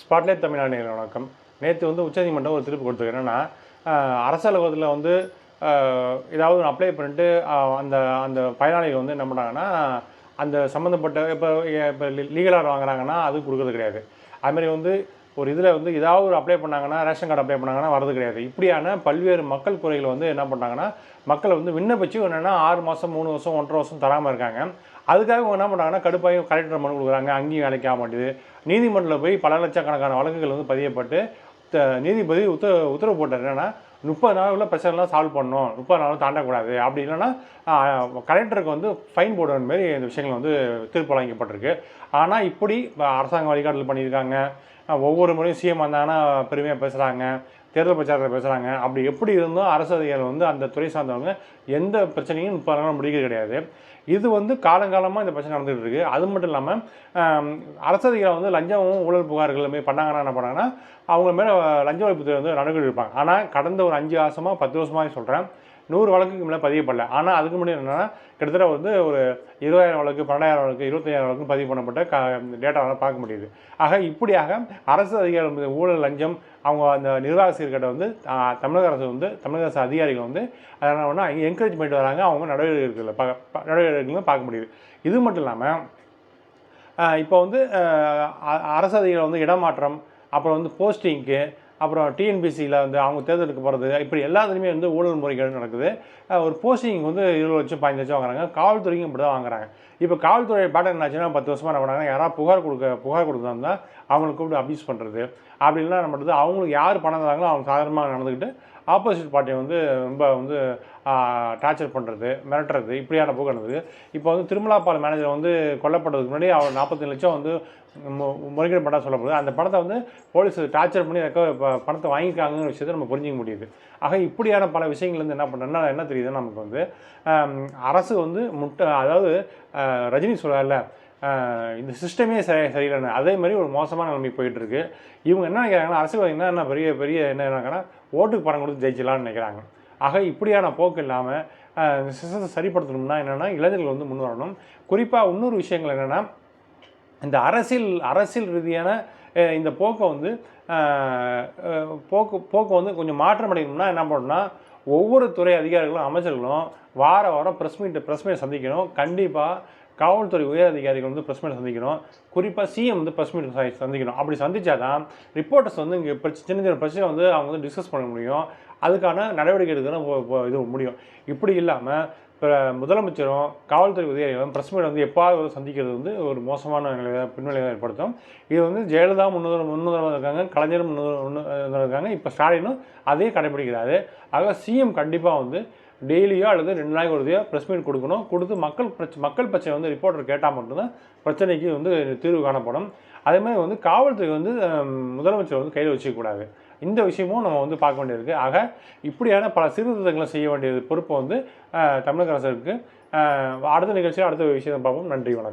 Spotlight Tamil Nadu வணக்கம். நேற்று வந்து உச்சநீதிமன்றம் ஒரு தீர்ப்பு கொடுத்துருக்கு என்னென்னா அரசலகத்தில் வந்து ஏதாவது அப்ளை பண்ணிட்டு அந்த அந்த பயனாளிகள் வந்து என்ன பண்ணுறாங்கன்னா அந்த சம்மந்தப்பட்ட இப்போ இப்போ லீகலாக வாங்குறாங்கன்னா அது கொடுக்கறது கிடையாது. அதுமாதிரி வந்து ஒரு இதில் வந்து ஏதாவது ஒரு அப்ளை பண்ணாங்கன்னா ரேஷன் கார்டு அப்ளை பண்ணாங்கன்னா வரது கிடையாது. இப்படியான பல்வேறு மக்கள் குறைகளை வந்து என்ன பண்ணுறாங்கன்னா மக்களை வந்து விண்ணப்பிச்சு என்னென்னா ஆறு மாதம் மூணு வருஷம் ஒன்றரை வருஷம் தராமல் இருக்காங்க. அதுக்காக என்ன பண்ணுறாங்கன்னா கடுப்பாகி கலெக்டர் மனு கொடுக்குறாங்க. அங்கேயும் வேலைக்கு ஆக மாட்டேது நீதிமன்றத்தில் போய் பல லட்சக்கணக்கான வழக்குகள் வந்து பதியப்பட்டு த- நீதிபதி உத்தர உத்தரவு போட்டார். என்னென்னா முப்பது நாளுக்குள்ள பிரச்சனைலாம் சால்வ் பண்ணணும். முப்பது நாளும் தாண்டக்கூடாது. அப்படி இல்லைன்னா கலெக்டருக்கு வந்து ஃபைன் போடுற மாரி இந்த விஷயங்கள் வந்து தீர்ப்பு வழங்கப்பட்டிருக்கு. ஆனால் இப்படி அரசாங்கம் அரசாங்க வழிகாட்டல் பண்ணியிருக்காங்க. ஒவ்வொரு முறையும் சிஎம் வந்தாங்கன்னா பெருமையாக பேசுகிறாங்க தேர்தல் பிரச்சாரத்தில் பேசுகிறாங்க அப்படி எப்படி இருந்தும் அரசு அதிகாரிகள் வந்து அந்த துறை சார்ந்தவங்க எந்த பிரச்சனையும் இப்போ நாள் முடிக்கிறது கிடையாது. இது வந்து காலங்காலமாக இந்த பிரச்சனை நடந்துகிட்டு இருக்குது அது மட்டும் இல்லாமல் அரசு அதிகாரிகள் வந்து லஞ்சமும் ஊழல் புகார்கள் பண்ணாங்கன்னா என்ன பண்ணாங்கன்னா அவங்க மேலே லஞ்ச ஒழிப்புத்துறை வந்து நடவடிக்கை எடுப்பாங்க. ஆனால் கடந்த ஒரு அஞ்சு வருஷமாக பத்து வருஷமாக சொல்கிறேன் நூறு வழக்குக்கு மேலே பதியப்படல ஆனால் அதுக்கு முன்னாடி என்னென்னா கிட்டத்தட்ட வந்து ஒரு இருபதாயிரம் வழக்கு பன்னெண்டாயிரம் வழக்கு இருபத்தஞ்சாயிரம் வழக்கு பதிவு பண்ணப்பட்ட க டேட்டாவெல்லாம் பார்க்க முடியுது. ஆக இப்படியாக அரசு அதிகாரம் ஊழல் லஞ்சம் அவங்க அந்த நிர்வாக சீர்கேட்டை வந்து தமிழக அரசு வந்து தமிழக அரசு அதிகாரிகள் வந்து அதனால் என்ன அங்கே என்கரேஜ் பண்ணிட்டு வராங்க. அவங்க நடவடிக்கைகளை பார்க்க ப- நடவடிக்கைகளும் பார்க்க முடியுது. இது மட்டும் இல்லாமல் இப்போ வந்து அரசு அதிகாரிகள் வந்து இடமாற்றம் அப்புறம் வந்து போஸ்டிங்க்கு அப்புறம் டிஎன்பிசியில் வந்து அவங்க தேர்தலுக்கு போகிறது இப்படி எல்லாத்துலேயுமே வந்து ஊழல் முறைகள் நடக்குது. ஒரு போஸ்டிங் வந்து இருபது லட்சம் பதினஞ்சு லட்சம் வாங்குறாங்க. காவல்துறைக்கும் இப்படி தான் வாங்குறாங்க. இப்போ காவல்துறை பேட்டர் என்னாச்சுன்னா பத்து வருஷமாக என்ன பண்ணாங்க யாராவது புகார் கொடுக்க புகார் கொடுத்தா அவங்களுக்கு கூப்பிட்டு அப்யூஸ் பண்ணுறது அப்படி இல்லைன்னா என்ன பண்ணுறது அவங்களுக்கு யார் பணம் தராங்களோ அவங்க சாதாரணமாக நடந்துக்கிட்டு ஆப்போசிட் பார்ட்டியை வந்து ரொம்ப வந்து டார்ச்சர் பண்ணுறது மிரட்டுறது இப்படியான போக்கு நடந்தது இப்போ வந்து திருமலா பால் மேனேஜர் வந்து கொல்லப்பட்டதுக்கு முன்னாடி அவர் நாற்பத்தஞ்சு லட்சம் வந்து மு- முறைகேடு படம் சொல்லப்படுது. அந்த பணத்தை வந்து போலீஸ் டார்ச்சர் பண்ணி ரெக்க ப- பணத்தை வாங்கிக்காங்கிற விஷயத்தை நம்ம புரிஞ்சிக்க முடியுது. ஆக இப்படியான பல விஷயங்கள் வந்து என்ன பண்ணுறதுனால என்ன தெரியுதுன்னா நமக்கு வந்து அரசு வந்து முட்டை அதாவது ரஜினி சொல்கிறார்ல இந்த சிஸ்டமே சரி சரியில்லைன்னு அதே மாதிரி ஒரு மோசமான நிலைமை போயிட்டு இருக்கு இவங்க என்ன நினைக்கிறாங்கன்னா அரசியல் என்ன பெரிய பெரிய என்ன நினைக்கிறாங்கன்னா ஓட்டுக்கு பணம் கொடுத்து ஜெயிச்சலாம்னு நினைக்கிறாங்க. ஆக இப்படியான போக்கு இல்லாமல் இந்த சிஸ்டத்தை சரிப்படுத்தணும்னா என்னென்னா இளைஞர்கள் வந்து முன் வரணும். குறிப்பாக இன்னொரு விஷயங்கள் என்னென்னா இந்த அரசியல் அரசியல் ரீதியான இந்த போக்கை வந்து போக்கு போக்கு வந்து கொஞ்சம் மாற்றம் அடையணும்னா என்ன பண்ணணும்னா ஒவ்வொரு துறை அதிகாரிகளும் அமைச்சர்களும் வார வாரம் ப்ரெஸ் மீட் ப்ரெஸ் மீட் சந்திக்கணும். கண்டிப்பாக காவல்துறை உயர் அதிகாரிகள் வந்து ப்ரெஸ் மீட் சந்திக்கணும். குறிப்பாக சிஎம் வந்து ப்ரெஸ் மீட் சந்திக்கணும். அப்படி சந்திச்சாதான் ரிப்போர்ட்டர்ஸ் வந்து இங்கே சின்ன சின்ன பிரச்சனை வந்து அவங்க வந்து டிஸ்கஸ் பண்ண முடியும். அதுக்கான நடவடிக்கை எடுக்கணும் இது முடியும். இப்படி இல்லாமல் இப்போ முதலமைச்சரும் காவல்துறை உதவியாளரும் பிரஸ் மீட் வந்து எப்பாவது ஒரு சந்திக்கிறது வந்து ஒரு மோசமான நிலையை பின்விளைவை ஏற்படுத்தும். இது வந்து ஜெயலலிதா முன்னுதல் முன்னுதல் இருக்காங்க கலைஞரும் முன்னுதல் இருக்காங்க. இப்போ ஸ்டாலினும் அதே கடைபிடிக்கிறாரு. ஆக சிஎம் கண்டிப்பாக வந்து டெய்லியோ அல்லது ரெண்டு நாளைக்கு ஒருதையோ ப்ரெஸ் மீட் கொடுக்கணும். கொடுத்து மக்கள் பிரச்சனை மக்கள் பிரச்சனை வந்து ரிப்போர்ட்டர் கேட்டால் மட்டும்தான் பிரச்சனைக்கு வந்து தீர்வு காணப்படும். அதே மாதிரி வந்து காவல்துறை வந்து முதலமைச்சர் வந்து கையில் வச்சுக்கக்கூடாது. இந்த விஷயமும் நம்ம வந்து பார்க்க வேண்டியிருக்கு. ஆக இப்படியான பல சீர்திருத்தங்களை செய்ய வேண்டியது பொறுப்பு வந்து தமிழக அரசு இருக்குது அடுத்த நிகழ்ச்சியில் அடுத்த விஷயத்தை பார்ப்போம். நன்றி வணக்கம்.